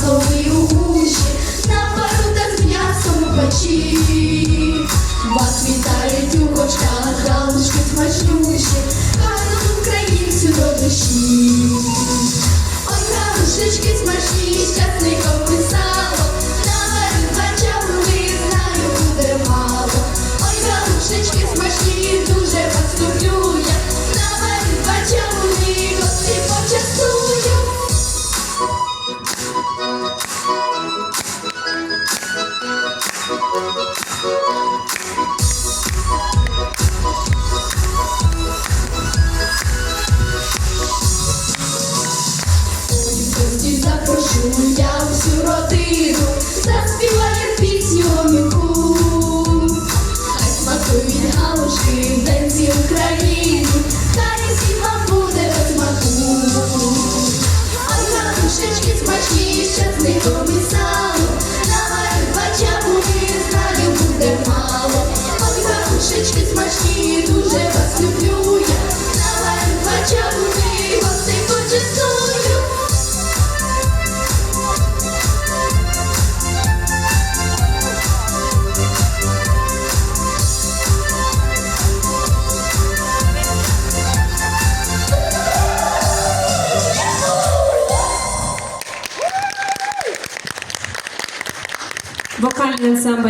Солі у гуші, на парутах з м'ясом вас вітають у кочках, галушки смачнющі, гарно українцю до душі. вокальний ансамбль.